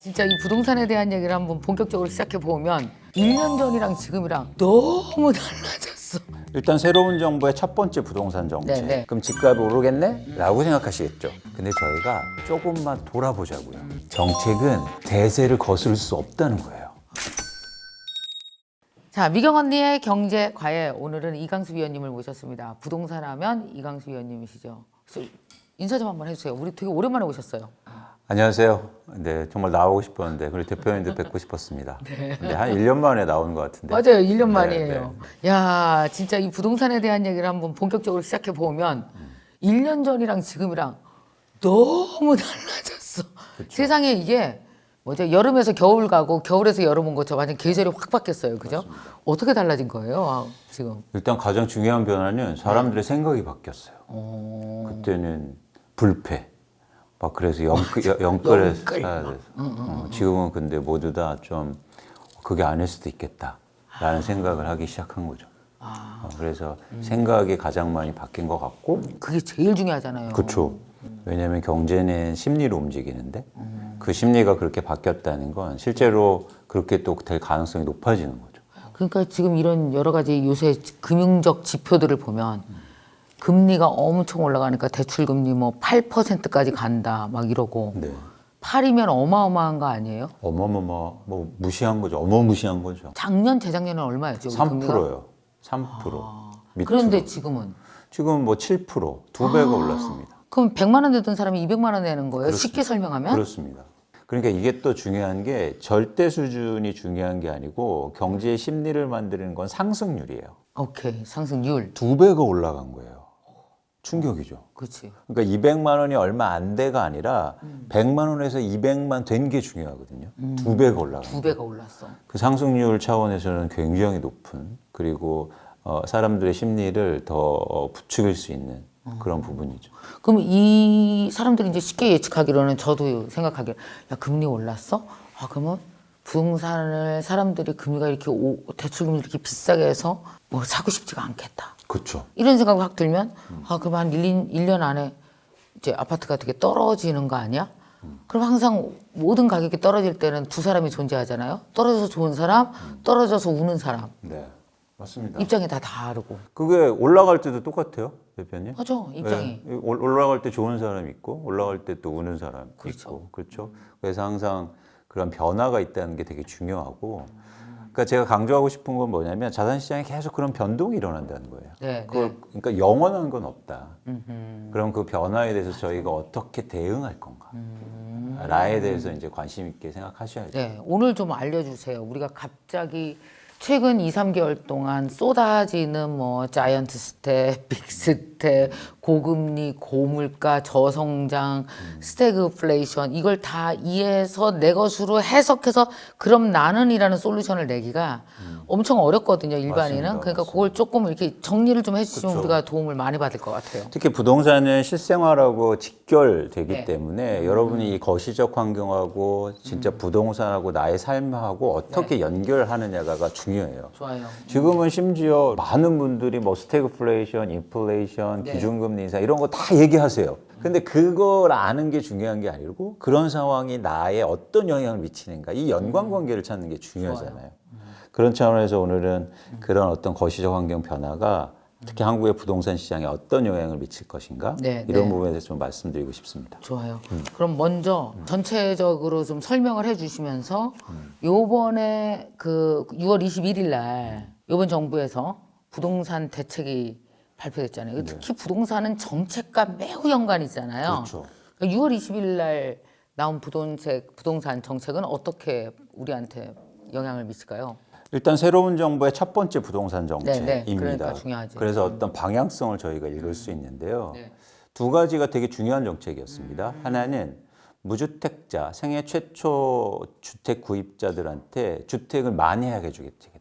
진짜 이 부동산에 대한 얘기를 한번 본격적으로 시작해 보면 1년 전이랑 지금이랑 너무 달라졌어. 일단 새로운 정부의 첫 번째 부동산 정책. 네, 네. 그럼 집값이 오르겠네? 라고 생각하시겠죠. 근데 저희가 조금만 돌아보자고요. 정책은 대세를 거스를 수 없다는 거예요. 자, 미경 언니의 경제 과외 오늘은 이강수 위원님을 모셨습니다. 부동산 하면 이강수 위원님이시죠. 인사 좀 한번 해주세요. 우리 되게 오랜만에 오셨어요. 안녕하세요. 네, 정말 나오고 싶었는데, 그리고 대표님도 뵙고 싶었습니다. 근데 한 1년 만에 나오는 것 같은데. 맞아요, 1년 네, 만이에요. 야, 진짜 이 부동산에 대한 얘기를 한번 본격적으로 시작해 보면 1년 전이랑 지금이랑 너무 달라졌어. 세상에 이게 뭐죠? 여름에서 겨울 가고 겨울에서 여름 온 것처럼 완전 계절이 확 바뀌었어요. 그죠? 어떻게 달라진 거예요? 아, 지금. 일단 가장 중요한 변화는 사람들의 생각이 바뀌었어요. 그때는 불패. 막 그래서 영끌, 영끌에 영끌. 사야 돼서. 어, 지금은 근데 모두 다 좀 그게 아닐 수도 있겠다라는 생각을 하기 시작한 거죠. 어, 그래서 생각이 가장 많이 바뀐 것 같고, 그게 제일 중요하잖아요. 그렇죠. 왜냐하면 경제는 심리로 움직이는데 그 심리가 그렇게 바뀌었다는 건 실제로 그렇게 또 될 가능성이 높아지는 거죠. 그러니까 지금 이런 여러 가지 요새 금융적 지표들을 보면 금리가 엄청 올라가니까 대출 금리 뭐 8%까지 간다 막 이러고 네. 8이면 어마어마한 거 아니에요? 어마어마 뭐 무시한 거죠. 어마무시한 거죠. 작년 재작년은 얼마였죠? 우리 금리가? 3%요. 3%. 밑으로. 그런데 지금은 지금 뭐 7%, 두 배가 올랐습니다. 그럼 100만 원 내던 사람이 200만 원 내는 거예요? 쉽게 설명하면? 그렇습니다. 그러니까 이게 또 중요한 게 절대 수준이 중요한 게 아니고 경제의 심리를 만드는 건 상승률이에요. 오케이 상승률 두 배가 올라간 거예요. 충격이죠. 그렇지 그러니까 200만 원이 얼마 안 돼가 아니라 100만 원에서 200만 된 게 중요하거든요. 두 배가 올라간 두 배가 올랐어 그 상승률 차원에서는 굉장히 높은 그리고 어, 사람들의 심리를 더 부추길 수 있는 그런 부분이죠. 그럼 이 사람들이 이제 쉽게 예측하기로는 저도 생각하기로 야 금리 올랐어? 아 그러면 부동산을 사람들이 금리가 이렇게 오, 대출금리 이렇게 비싸게 해서 뭐 사고 싶지가 않겠다 그렇죠. 이런 생각이 확 들면 아 그럼 한 1, 1년 안에 이제 아파트 가 되게 떨어지는 거 아니야? 그럼 항상 모든 가격이 떨어질 때는 두 사람이 존재하잖아요. 떨어져서 좋은 사람, 떨어져서 우는 사람. 네, 맞습니다. 입장이 다 다르고. 그게 올라갈 때도 똑같아요, 대표님. 맞아, 입장이. 네, 올- 올라갈 때 좋은 사람 있고 올라갈 때 또 우는 사람 있고 그렇죠. 그래서 항상 그런 변화가 있다는 게 되게 중요하고. 그러니까 제가 강조하고 싶은 건 뭐냐면 자산 시장에 계속 그런 변동이 일어난다는 거예요. 네, 그걸 그러니까 영원한 건 없다. 그럼 그 변화에 대해서 저희가 어떻게 대응할 건가? 라에 대해서 이제 관심 있게 생각하셔야죠. 네, 오늘 좀 알려주세요. 우리가 갑자기 최근 2, 3개월 동안 쏟아지는 뭐 자이언트 스텝, 빅스 텝, 고금리, 고물가, 저성장, 스태그플레이션 이걸 다 이해해서 내 것으로 해석해서 그럼 나는이라는 솔루션을 내기가 엄청 어렵거든요, 일반인은. 맞습니다. 그러니까 그걸 조금 이렇게 정리를 좀 해주시면 그쵸. 우리가 도움을 많이 받을 것 같아요. 특히 부동산은 실생활하고 직결되기 네. 때문에 여러분이 이 거시적 환경하고 진짜 부동산하고 나의 삶하고 어떻게 연결하느냐가 중요해요. 좋아요. 지금은 심지어 많은 분들이 뭐 스태그플레이션, 인플레이션, 네. 기준금리 인상 이런 거 다 얘기하세요. 근데 그걸 아는 게 중요한 게 아니고 그런 상황이 나에 어떤 영향을 미치는가 이 연관 관계를 찾는 게 중요하잖아요. 그런 차원에서 오늘은 그런 어떤 거시적 환경 변화가 특히 한국의 부동산 시장에 어떤 영향을 미칠 것인가 네, 이런 네. 부분에 대해서 좀 말씀드리고 싶습니다. 좋아요. 그럼 먼저 전체적으로 좀 설명을 해주시면서 요번에 그 6월 21일 날 요번 정부에서 부동산 대책이 발표됐잖아요. 특히 부동산은 정책과 매우 연관이 있잖아요. 그렇죠. 6월 20일 날 나온 부동책, 부동산 정책은 어떻게 우리한테 영향을 미칠까요? 일단 새로운 정부의 첫 번째 부동산 네, 정책입니다. 네. 그러니까 중요하지. 그래서 어떤 방향성을 저희가 읽을 수 있는데요. 네. 두 가지가 되게 중요한 정책이었습니다. 하나는 무주택자 생애 최초 주택 구입자들한테 주택을 만회하게 해주겠다.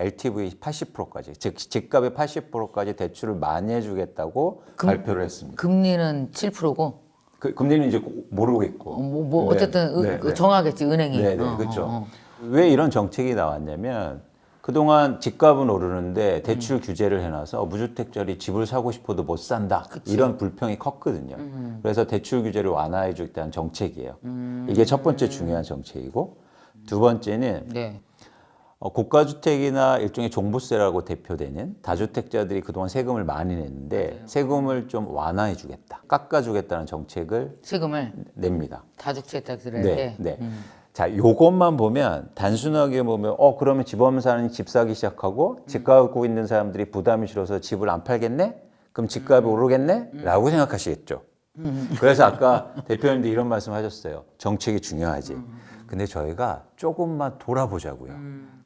LTV 80%까지 즉 집값의 80%까지 대출을 만회해주겠다고 발표를 했습니다. 금리는 7%고 그 금리는 이제 모르겠고 뭐, 뭐 네, 어쨌든 네, 은- 네. 정하겠지 은행이. 네, 네, 어, 그렇죠. 어, 어. 왜 이런 정책이 나왔냐면 그동안 집값은 오르는데 대출 규제를 해놔서 무주택자리 집을 사고 싶어도 못 산다. 이런 불평이 컸거든요. 그래서 대출 규제를 완화해 주겠다는 정책이에요. 이게 첫 번째 중요한 정책이고 두 번째는 네. 어, 고가 주택이나 일종의 종부세라고 대표되는 다주택자들이 그동안 세금을 많이 냈는데 세금을 좀 완화해 주겠다. 깎아 주겠다는 정책을 세금을 냅니다. 다주택자들에게 네, 네. 자, 요것만 보면 단순하게 보면 어 그러면 집 없는 사람이 집 사기 시작하고 집 갖고 있는 사람들이 부담이 싫어서 집을 안 팔겠네? 그럼 집값이 오르겠네? 라고 생각하시겠죠. 그래서 아까 대표님도 이런 말씀하셨어요. 정책이 중요하지. 근데 저희가 조금만 돌아보자고요.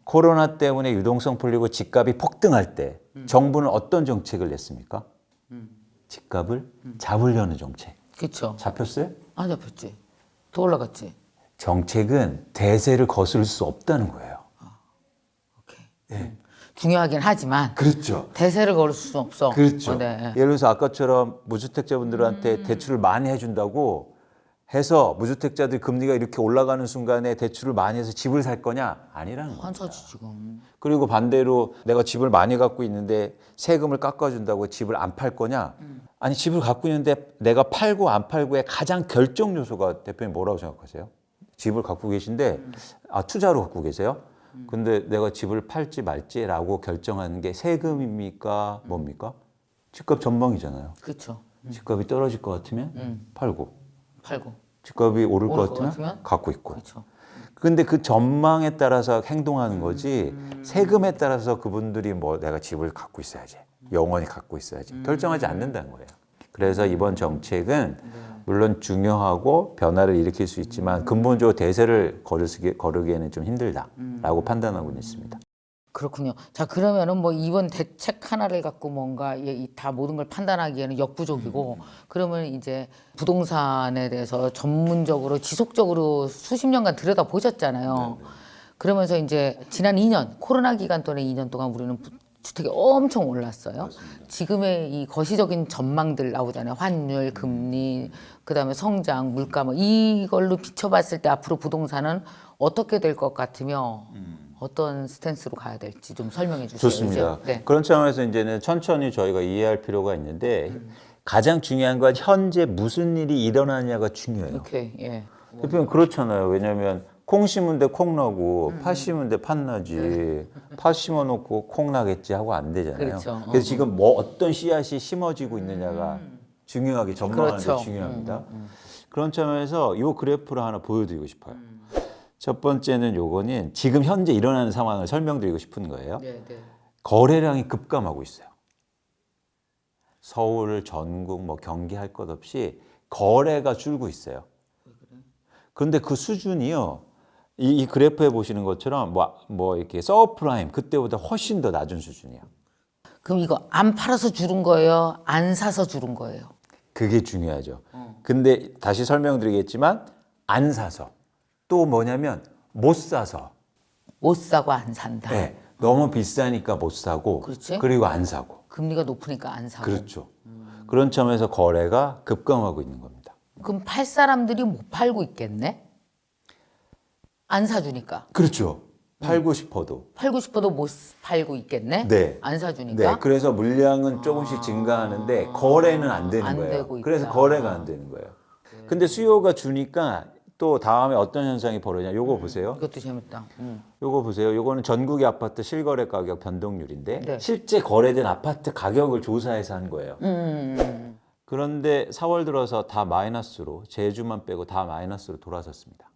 코로나 때문에 유동성 풀리고 집값이 폭등할 때 정부는 어떤 정책을 냈습니까? 집값을 잡으려는 정책. 그렇죠. 잡혔어요? 안 잡혔지. 더 올라갔지. 정책은 대세를 거스를 수 없다는 거예요. 오케이. 중요하긴 하지만 그렇죠. 대세를 걸을 수는 없어. 그렇죠. 어, 네. 예를 들어서 아까처럼 무주택자분들한테 대출을 많이 해준다고 해서 무주택자들 금리가 이렇게 올라가는 순간에 대출을 많이 해서 집을 살 거냐? 아니라는 거예요. 한사지 지금. 그리고 반대로 내가 집을 많이 갖고 있는데 세금을 깎아준다고 집을 안 팔 거냐? 아니 집을 갖고 있는데 내가 팔고 안 팔고의 가장 결정 요소가 대표님 뭐라고 생각하세요? 집을 갖고 계신데 아 투자로 갖고 계세요? 근데 내가 집을 팔지 말지라고 결정하는 게 세금입니까? 뭡니까? 집값 전망이잖아요. 그렇죠. 집값이 떨어질 것 같으면 팔고 팔고. 집값이 오를 것 같으면 같으면? 갖고 있고. 그렇죠. 근데 그 전망에 따라서 행동하는 거지 세금에 따라서 그분들이 뭐 내가 집을 갖고 있어야지 영원히 갖고 있어야지 결정하지 않는다는 거예요. 그래서 이번 정책은 물론 중요하고 변화를 일으킬 수 있지만 근본적으로 대세를 거르기, 거르기에는 좀 힘들다라고 판단하고 있습니다. 그렇군요. 자 그러면은 뭐 이번 대책 하나를 갖고 뭔가 이- 이다 모든 걸 판단하기에는 역부족이고 그러면 이제 부동산에 대해서 전문적으로 지속적으로 수십 년간 들여다 보셨잖아요. 그러면서 이제 지난 2년 코로나 기간 동안 2년 동안 우리는 부- 주택이 엄청 올랐어요. 지금의 이 거시적인 전망들 나오잖아요. 환율, 금리, 그다음에 성장, 물가 뭐 이걸로 비춰봤을 때 앞으로 부동산은 어떻게 될 것 같으며 어떤 스탠스로 가야 될지 좀 설명해 주세요. 좋습니다. 네. 그런 차원에서 이제는 천천히 저희가 이해할 필요가 있는데 가장 중요한 건 현재 무슨 일이 일어나냐가 중요해요. 오케이. 예. 대표님 그렇잖아요. 왜냐하면 콩 심은데 콩 나고 음. 파 심은데 팥 나지. 파 심어놓고 콩 나겠지 하고 안 되잖아요. 네. 그렇죠. 어, 그래서 지금 뭐 어떤 씨앗이 심어지고 있느냐가 중요하게 전망하는 데 그렇죠. 중요합니다. 그런 점에서 이 그래프를 하나 보여드리고 싶어요. 음. 첫 번째는 요거는 지금 현재 일어나는 상황을 설명드리고 싶은 거예요. 네, 네. 거래량이 급감하고 있어요. 서울, 전국, 뭐 경기 할 것 없이 거래가 줄고 있어요. 그런데 그 수준이요. 이, 이 그래프에 보시는 것처럼 뭐, 뭐 이렇게 서프라임 그때보다 훨씬 더 낮은 수준이에요. 그럼 이거 안 팔아서 줄은 거예요? 안 사서 줄은 거예요? 그게 중요하죠. 근데 다시 설명드리겠지만 안 사서 또 뭐냐면 못 사서 못 사고 안 산다. 네, 너무 비싸니까 못 사고 그렇지. 그리고 안 사고 금리가 높으니까 안 사고. 그렇죠. 그런 점에서 거래가 급감하고 있는 겁니다. 그럼 팔 사람들이 못 팔고 있겠네? 안 사주니까. 그렇죠. 팔고 싶어도. 팔고 싶어도 못 팔고 있겠네? 네. 안 사주니까. 네. 그래서 물량은 조금씩 증가하는데 거래는 안 되는 안 거예요. 되고 있다. 그래서 거래가 안 되는 거예요. 근데 수요가 주니까 또 다음에 어떤 현상이 벌어지냐. 요거 보세요. 이것도 재밌다. 음. 요거 보세요. 요거는 전국의 아파트 실거래 가격 변동률인데 네. 실제 거래된 아파트 가격을 조사해서 한 거예요. 음. 그런데 4월 들어서 다 마이너스로 제주만 빼고 다 마이너스로 돌아섰습니다.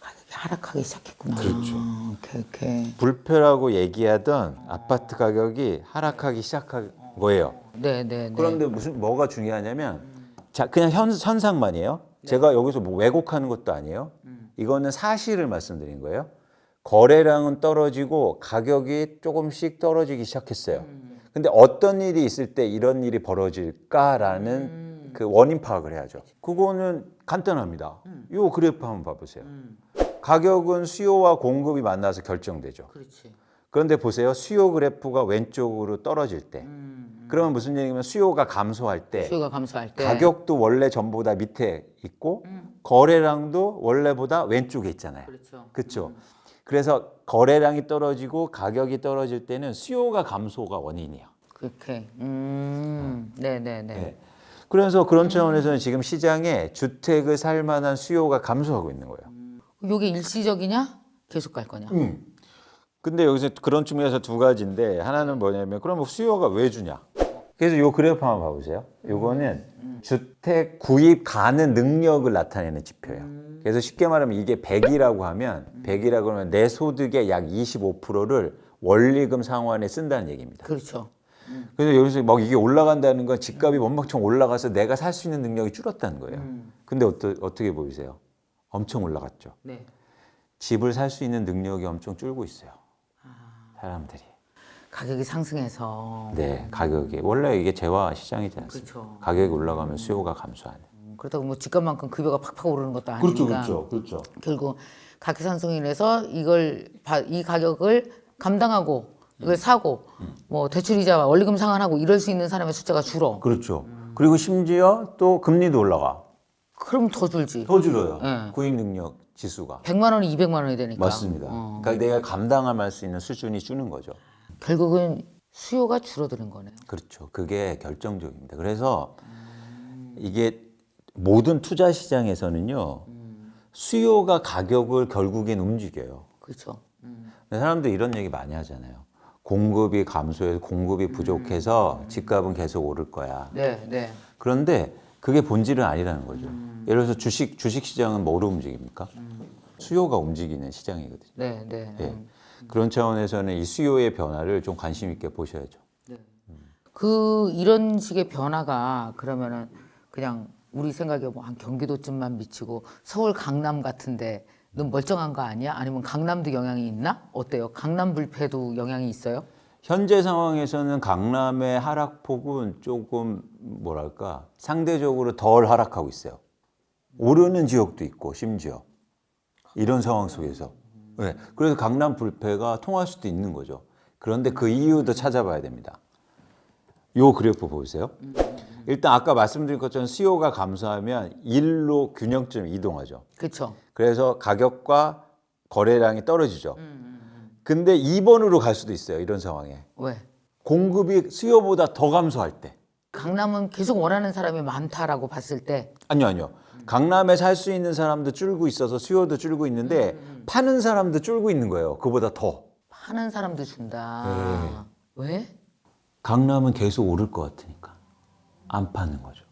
가격이 하락하기 시작했구나. 그렇죠. 아, 오케이, 오케이. 불패라고 얘기하던 아파트 가격이 하락하기 시작한 거예요. 네, 네, 네. 그런데 무슨 뭐가 중요하냐면 자 그냥 현, 현상만이에요. 제가 여기서 뭐 왜곡하는 것도 아니에요. 이거는 사실을 말씀드린 거예요. 거래량은 떨어지고 가격이 조금씩 떨어지기 시작했어요. 근데 어떤 일이 있을 때 이런 일이 벌어질까라는 그 원인 파악을 해야죠. 그거는 간단합니다. 이 그래프 한번 봐보세요. 가격은 수요와 공급이 만나서 결정되죠. 그렇지. 그런데 보세요. 수요 그래프가 왼쪽으로 떨어질 때. 그러면 무슨 얘기냐면 수요가 감소할 때 수요가 감소할 때. 가격도 원래 전보다 밑에 있고 거래량도 원래보다 왼쪽에 있잖아요. 그렇죠. 그렇죠. 그래서 거래량이 떨어지고 가격이 떨어질 때는 수요가 감소가 원인이에요. 그렇게. 음. 네, 네, 네. 네. 그래서 그런 차원에서는 지금 시장에 주택을 살 만한 수요가 감소하고 있는 거예요. 요게 일시적이냐? 계속 갈 거냐? 음. 근데 여기서 그런 측면에서 두 가지인데 하나는 뭐냐면 그러면 수요가 왜 주냐? 그래서 요 그래프 한번 봐보세요. 요거는 주택 구입 가능 능력을 나타내는 지표예요. 그래서 쉽게 말하면 이게 100이라고 하면 100이라고 하면 내 소득의 약 25%를 원리금 상환에 쓴다는 얘기입니다. 그렇죠. 그래서 여기서 막 이게 올라간다는 건 집값이 엄청 올라가서 내가 살 수 있는 능력이 줄었다는 거예요. 근데 어떠, 어떻게 보이세요? 엄청 올라갔죠. 네. 집을 살 수 있는 능력이 엄청 줄고 있어요. 사람들이. 가격이 상승해서 네, 가격이 원래 이게 재화 시장이지 않습니까? 그렇죠. 가격이 올라가면 수요가 감소하는. 음, 그렇다고 뭐 집값만큼 급여가 팍팍 오르는 것도 아니니까 그렇죠. 결국 가격 상승이 인해서 이걸 바- 이 가격을 감당하고 이걸 사고 뭐 대출 이자와 원리금 상환하고 이럴 수 있는 사람의 숫자가 줄어. 그렇죠. 그리고 심지어 또 금리도 올라가. 그럼 더 줄지. 더 줄어요. 네. 구입 능력 지수가. 100만 원이 200만 원이 되니까. 맞습니다. 어. 그러니까 내가 감당할 수 있는 수준이 주는 거죠. 결국은 수요가 줄어드는 거네요. 그렇죠. 그게 결정적입니다. 그래서 이게 모든 투자 시장에서는요. 수요가 가격을 결국엔 움직여요. 그렇죠. 근데 사람들이 이런 얘기 많이 하잖아요. 공급이 감소해서 공급이 부족해서 집값은 계속 오를 거야. 네, 네. 그런데 그게 본질은 아니라는 거죠. 예를 들어서 주식 주식 시장은 뭐로 움직입니까? 수요가 움직이는 시장이거든요. 네, 네. 예. 그런 차원에서는 이 수요의 변화를 좀 관심 있게 보셔야죠. 그 이런 식의 변화가 그러면은 그냥 우리 생각에 뭐 한 경기도쯤만 미치고 서울 강남 같은데 넌 멀쩡한 거 아니야? 아니면 강남도 영향이 있나? 어때요? 강남 불패도 영향이 있어요? 현재 상황에서는 강남의 하락폭은 조금 뭐랄까 상대적으로 덜 하락하고 있어요. 오르는 지역도 있고 심지어 이런 상황 속에서 네. 그래서 강남 불패가 통할 수도 있는 거죠. 그런데 그 이유도 찾아봐야 됩니다. 요 그래프 보세요. 일단 아까 말씀드린 것처럼 수요가 감소하면 일로 균형점 이동하죠. 그렇죠. 그래서 가격과 거래량이 떨어지죠. 근데 2번으로 갈 수도 있어요. 이런 상황에. 왜? 공급이 수요보다 더 감소할 때. 강남은 계속 원하는 사람이 많다라고 봤을 때 아니요, 아니요. 강남에 살 수 있는 사람도 줄고 있어서 수요도 줄고 있는데 파는 사람도 줄고 있는 거예요. 그보다 더. 파는 사람도 준다. 네. 왜? 강남은 계속 오를 것 같으니까 안 파는 거죠.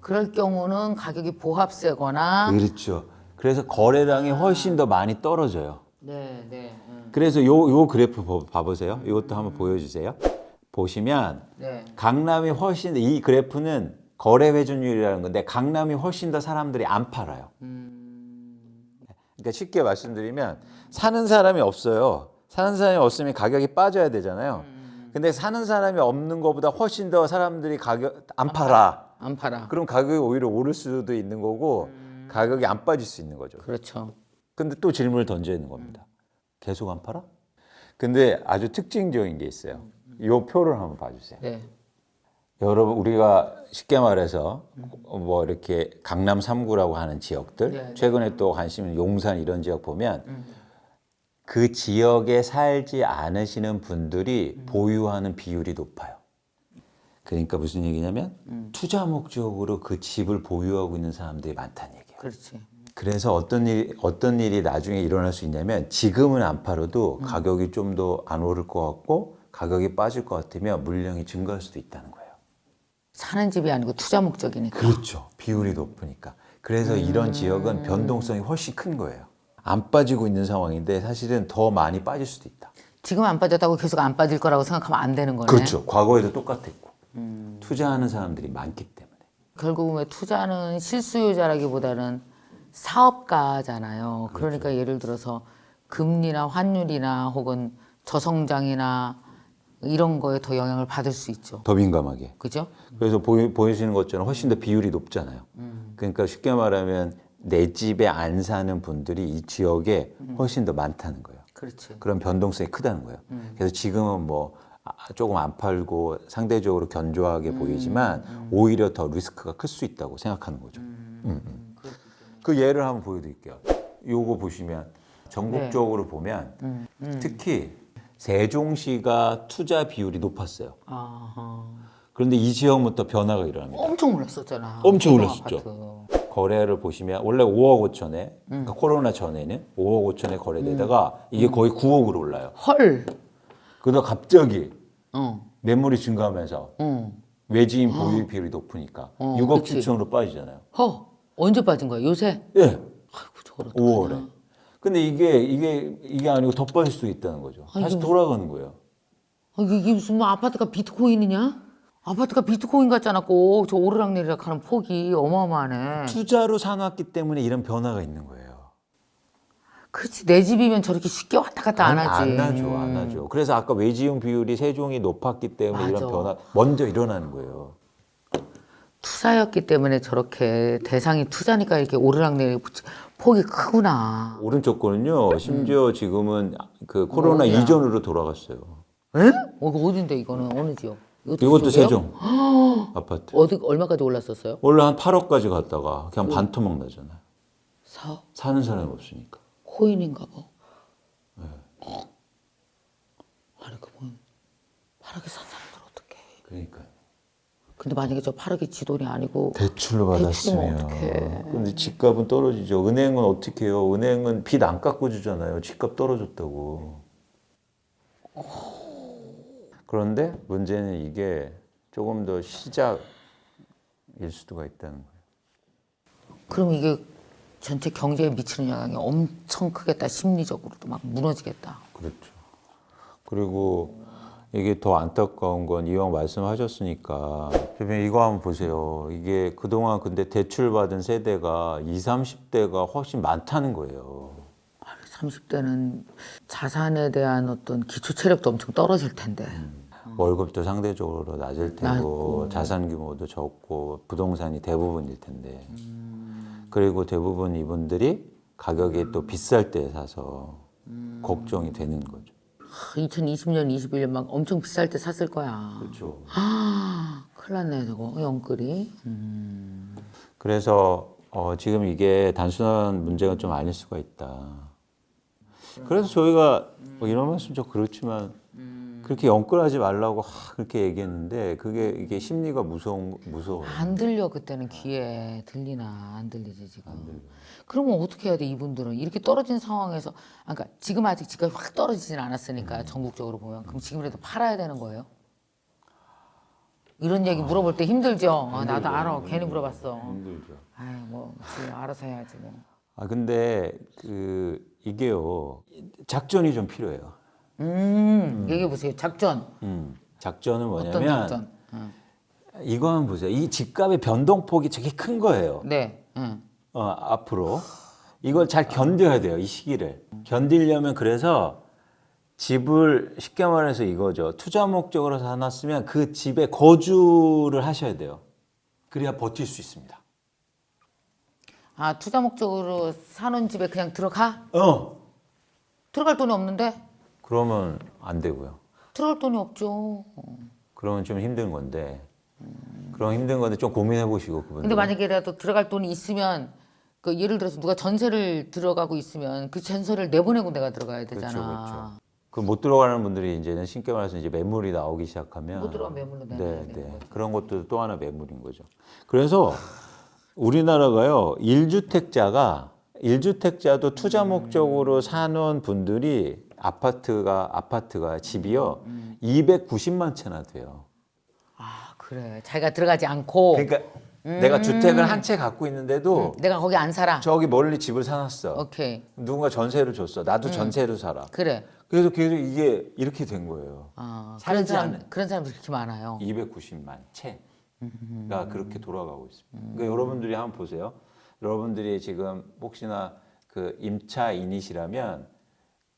그럴 경우는 가격이 보합세거나 그렇죠. 그래서 거래량이 훨씬 더 많이 떨어져요. 네, 네. 음. 그래서 요, 요 그래프 보- 봐보세요. 이것도 한번 보여주세요. 보시면 네. 강남이 훨씬 이 그래프는 거래 회전율이라는 건데 강남이 훨씬 더 사람들이 안 팔아요. 그러니까 쉽게 말씀드리면 사는 사람이 없어요. 사는 사람이 없으면 가격이 빠져야 되잖아요. 근데 사는 사람이 없는 것보다 훨씬 더 사람들이 가격 안 팔아. 안 팔아. 그럼 가격이 오히려 오를 수도 있는 거고 가격이 안 빠질 수 있는 거죠. 그렇죠. 근데 또 질문을 던지는 겁니다. 계속 안 팔아? 근데 아주 특징적인 게 있어요. 이 표를 한번 봐주세요. 네. 여러분 우리가 쉽게 말해서 뭐 이렇게 강남 3구라고 하는 지역들 네. 최근에 또 관심 용산 이런 지역 보면 그 지역에 살지 않으시는 분들이 보유하는 비율이 높아요. 그러니까 무슨 얘기냐면 투자 목적으로 그 집을 보유하고 있는 사람들이 많다는 얘기예요. 그렇지. 그래서 어떤 일 어떤 일이 나중에 일어날 수 있냐면 지금은 안 팔아도 음. 가격이 좀 더 안 오를 것 같고 가격이 빠질 것 같으면 물량이 증가할 수도 있다는 거예요. 사는 집이 아니고 투자 목적이니까. 그렇죠. 비율이 높으니까. 그래서 이런 지역은 변동성이 훨씬 큰 거예요. 안 빠지고 있는 상황인데 사실은 더 많이 빠질 수도 있다. 지금 안 빠졌다고 계속 안 빠질 거라고 생각하면 안 되는 거네. 그렇죠. 과거에도 똑같았고 투자하는 사람들이 많기 때문에. 결국은 왜 투자는 실수요자라기보다는 사업가잖아요. 그러니까 예를 들어서 금리나 환율이나 혹은 저성장이나 이런 거에 더 영향을 받을 수 있죠. 더 민감하게. 그죠? 그래서 보이, 보이시는 것처럼 훨씬 더 비율이 높잖아요. 그러니까 쉽게 말하면 내 집에 안 사는 분들이 이 지역에 훨씬 더 많다는 거예요. 그렇지. 그런 변동성이 크다는 거예요. 그래서 지금은 뭐 아, 조금 안 팔고 상대적으로 견조하게 보이지만 오히려 더 리스크가 클 수 있다고 생각하는 거죠. 음, 음. 그 예를 한번 보여드릴게요. 요거 보시면 전국적으로 보면 음, 음. 특히 세종시가 투자 비율이 높았어요. 아하. 그런데 이 지역부터 변화가 일어납니다. 엄청 올랐었잖아. 엄청 올랐었죠. 아파트. 거래를 보시면 원래 5억 5천에 음. 그러니까 코로나 전에는 5억 5천에 거래되다가 이게 거의 9억으로 올라요. 헐. 그러다 갑자기 어. 매물이 증가하면서 어. 외지인 보유 비율이 높으니까 어, 6억 그치. 7천으로 빠지잖아요. 허. 언제 빠진 거야? 요새? 예. 아이고 저걸 어떡하냐. 5월에. 근데 이게 이게 이게 아니고 더 빠질 수도 있다는 거죠. 아니, 다시 돌아가는 거예요. 아, 이게, 이게 무슨 뭐 아파트가 비트코인이냐? 아파트가 비트코인 같잖아 꼭. 저 오르락내리락 하는 폭이 어마어마하네. 투자로 사놨기 때문에 이런 변화가 있는 거예요. 그렇지 내 집이면 저렇게 쉽게 왔다 갔다 안, 하지. 안 하죠, 안 하죠. 그래서 아까 외지용 비율이 세종이 높았기 때문에 맞아. 이런 변화 먼저 일어나는 거예요. 투자였기 때문에 저렇게 대상이 투자니까 이렇게 오르락내리락 붙- 폭이 크구나. 오른쪽 거는요, 심지어 지금은 그 코로나 어디야? 이전으로 돌아갔어요. 에? 어, 이거 어딘데 이거는 어느 지역? 이것도 이것도? 세종 아파트. 어디 얼마까지 올랐었어요? 원래 한 8억까지 갔다가 그냥 반토막 나잖아요. 사 사는 사람이 없으니까. 코인인가 봐. 네. 아니 그분 8억에 산 사람들 어떡해? 그러니까 근데 만약에 저 8억이 지 돈이 아니고 대출로 받았으면. 어떡해. 근데 집값은 떨어지죠. 은행은 어떻게 해요? 은행은 빚 안 깎고 주잖아요. 집값 떨어졌다고. 그런데 문제는 이게 조금 더 시작일 수도가 있다는 거예요. 그럼 이게 전체 경제에 미치는 영향이 엄청 크겠다. 심리적으로도 막 무너지겠다. 그렇죠. 그리고 이게 더 안타까운 건 이왕 말씀하셨으니까 대표님 이거 한번 보세요. 이게 그동안 근데 대출 받은 세대가 20, 30대가 훨씬 많다는 거예요. 30대는 자산에 대한 어떤 기초 체력도 엄청 떨어질 텐데. 월급도 상대적으로 낮을 테고 낮고. 자산 규모도 적고 부동산이 대부분일 텐데 그리고 대부분 이분들이 가격이 또 비쌀 때 사서 걱정이 되는 거죠. 2020년, 21년 막 엄청 비쌀 때 샀을 거야. 그렇죠. 아, 큰일 났네, 저거. 영끌이. 음. 그래서 어, 지금 이게 단순한 문제가 좀 아닐 수가 있다. 그래서 저희가 뭐 이런 말씀 좀 그렇지만 그렇게 영끌하지 말라고 하, 그렇게 얘기했는데 그게 이게 심리가 무서운 무서워. 안 들려, 그때는 귀에. 들리나, 안 들리지, 지금. 그러면 어떻게 해야 돼, 이분들은? 이렇게 떨어진 상황에서. 아, 그러니까 지금 아직 집값이 확 떨어지진 않았으니까, 전국적으로 보면. 그럼 지금이라도 팔아야 되는 거예요? 이런 얘기 물어볼 때 힘들죠? 아, 나도 알아. 괜히 물어봤어. 힘들죠. 아이, 뭐, 지금 알아서 해야지, 뭐. 아 근데 그 이게요 작전이 좀 필요해요. 음, 얘기해 보세요. 작전. 음, 작전은 어떤 뭐냐면 작전? 응. 이거 한번 보세요. 이 집값의 변동폭이 되게 큰 거예요. 네. 응. 어, 앞으로 이걸 잘 견뎌야 돼요. 이 시기를 견디려면 그래서 집을 쉽게 말해서 이거죠. 투자 목적으로 사놨으면 그 집에 거주를 하셔야 돼요. 그래야 버틸 수 있습니다. 아, 투자 목적으로 사는 집에 그냥 들어가? 어. 들어갈 돈이 없는데? 그러면 안 되고요. 들어갈 돈이 없죠. 그러면 좀 힘든 건데. 그럼 힘든 건데 좀 고민해 보시고 그분. 근데 만약에라도 들어갈 돈이 있으면 그 예를 들어서 누가 전세를 들어가고 있으면 그 전세를 내보내고 내가 들어가야 되잖아. 그렇죠, 그렇죠. 그못 들어가는 분들이 이제는 쉽게 말해서 이제 매물이 나오기 시작하면 못 들어가면 매물로 내놔야 네, 네. 그런 것도 또 하나 매물인 거죠. 그래서 우리나라가요 일주택자가일주택자도 투자 목적으로 사는 분들이 아파트가 아파트가 집이요 290만 채나 돼요. 아, 그래. 자기가 들어가지 않고 그러니까 내가 주택을 한 채 갖고 있는데도 내가 거기 안 살아. 저기 멀리 집을 사놨어. 오케이. 누군가 전세를 줬어. 나도 전세로 살아. 그래. 그래서 계속 이게 이렇게 된 거예요. 아, 그런 살지 사람 않은. 그런 사람들 그렇게 많아요. 290만 채가 그렇게 돌아가고 있습니다. 그러니까 여러분들이 한번 보세요. 여러분들이 지금 혹시나 그 임차 이닛이라면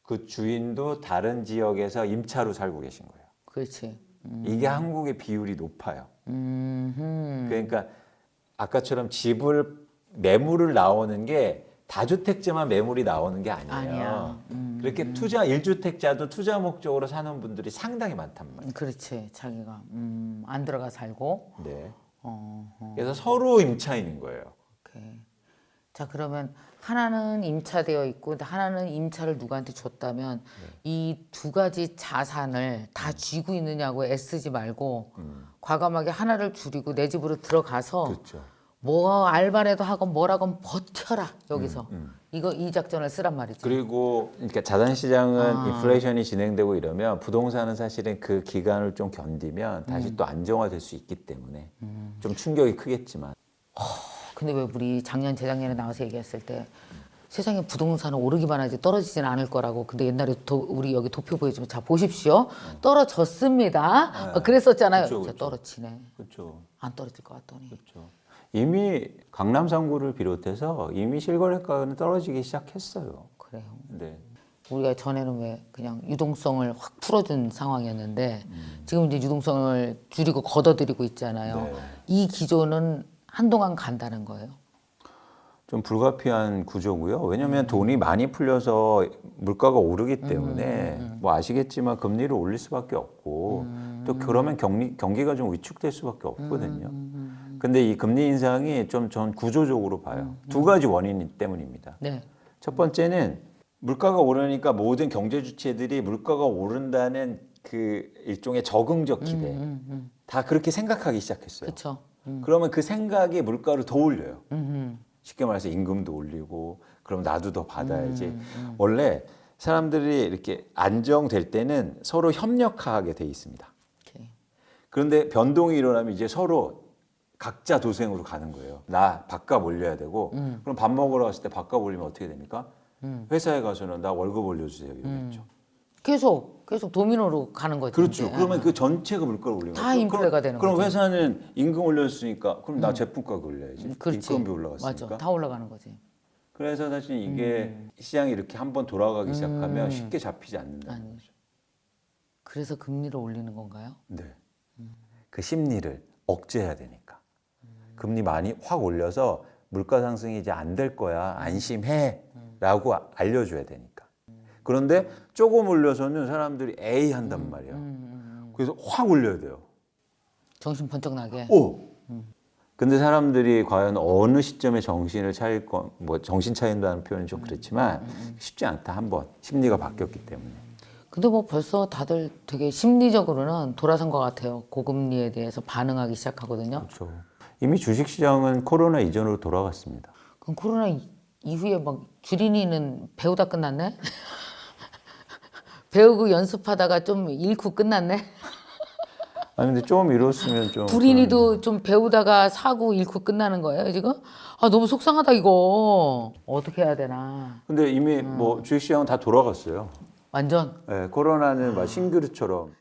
그 주인도 다른 지역에서 임차로 살고 계신 거예요. 그렇지. 이게 한국의 비율이 높아요. 음. 그러니까 아까처럼 집을 매물을 나오는 게 다주택자만 매물이 나오는 게 아니에요. 아니야. 음. 그렇게 투자 일주택자도 투자 목적으로 사는 분들이 상당히 많단 말이에요. 그렇지. 자기가 음, 안 들어가 살고. 네. 어, 어. 그래서 서로 임차인인 거예요. 오케이. 자 그러면 하나는 임차되어 있고 하나는 임차를 누구한테 줬다면 이두 가지 자산을 다 쥐고 있느냐고 애쓰지 말고 과감하게 하나를 줄이고 내 집으로 들어가서 그렇죠. 뭐 알바라도 하건 뭐라건 버텨라 여기서. 이거 이 작전을 쓰란 말이지. 그리고 그러니까 자산 시장은 인플레이션이 진행되고 이러면 부동산은 사실은 그 기간을 좀 견디면 다시 또 안정화될 수 있기 때문에 좀 충격이 크겠지만. 근데 왜 우리 작년 재작년에 나와서 얘기했을 때 세상에 부동산은 오르기만 하지 떨어지진 않을 거라고. 근데 옛날에 도- 우리 여기 도표 보여주면 자 보십시오. 떨어졌습니다. 어, 그랬었잖아요. 그쵸, 그쵸. 떨어지네. 그렇죠. 안 떨어질 것 같더니. 그렇죠. 이미 강남 3구를 비롯해서 이미 실거래가는 떨어지기 시작했어요. 그래요. 네. 우리가 전에는 왜 그냥 유동성을 확 풀어준 상황이었는데 지금 이제 유동성을 줄이고 걷어들이고 있잖아요. 네. 이 기조는 한동안 간다는 거예요. 좀 불가피한 구조고요. 왜냐하면 돈이 많이 풀려서 물가가 오르기 때문에 뭐 아시겠지만 금리를 올릴 수밖에 없고 또 그러면 경리, 경기가 좀 위축될 수밖에 없거든요. 근데 이 금리 인상이 좀 전 구조적으로 봐요. 두 가지 원인 때문입니다. 네. 첫 번째는 물가가 오르니까 모든 경제 주체들이 물가가 오른다는 그 일종의 적응적 기대 다 그렇게 생각하기 시작했어요. 그렇죠. 그러면 그 생각이 물가를 더 올려요. 음. 쉽게 말해서 임금도 올리고 그럼 나도 더 받아야지. 음, 원래 사람들이 이렇게 안정될 때는 서로 협력하게 돼 있습니다. 오케이. 그런데 변동이 일어나면 이제 서로 각자 도생으로 가는 거예요. 나 밥값 올려야 되고 음. 그럼 밥 먹으러 갔을 때 밥값 올리면 어떻게 됩니까? 회사에 가서는 나 월급 올려주세요 이러겠죠. 계속 계속 도미노로 가는 거죠. 그렇죠. 이제. 그러면 그 전체가 물가를 올리는 다 거죠. 인플레가 그럼, 되는 그럼 거죠. 회사는 임금 올렸으니까 그럼 나 제품 가격 올려야지. 음, 그렇지. 인건비 올라갔으니까. 맞아. 다 올라가는 거지. 그래서 사실 이게 시장이 이렇게 한번 돌아가기 시작하면 쉽게 잡히지 않는다는 아니. 거죠. 그래서 금리를 올리는 건가요? 네. 그 심리를 억제해야 되니까. 금리 많이 확 올려서 물가 상승이 이제 안 될 거야. 안심해 라고 아- 알려줘야 되니까. 그런데 조금 올려서는 사람들이 에이 한단 말이야. 그래서 확 올려야 돼요. 정신 번쩍 나게. 오. 근데 사람들이 과연 어느 시점에 정신을 차릴 건, 뭐 정신 차린다는 표현은 좀 그렇지만 쉽지 않다 한번 심리가 바뀌었기 때문에. 근데 뭐 벌써 다들 되게 심리적으로는 돌아선 것 같아요. 고금리에 대해서 반응하기 시작하거든요. 그렇죠. 이미 주식 시장은 코로나 이전으로 돌아갔습니다. 그럼 코로나 이- 이후에 막 주린이는 배우다 끝났네? 배우고 연습하다가 좀 잃고 끝났네? 아니 근데 좀 이뤘으면 좀 구린이도 좀 배우다가 사고 잃고 끝나는 거예요 지금? 아 너무 속상하다 이거 어떻게 해야 되나 근데 이미 뭐 주식 시장은 다 돌아갔어요. 완전 예, 코로나는 막 신규루처럼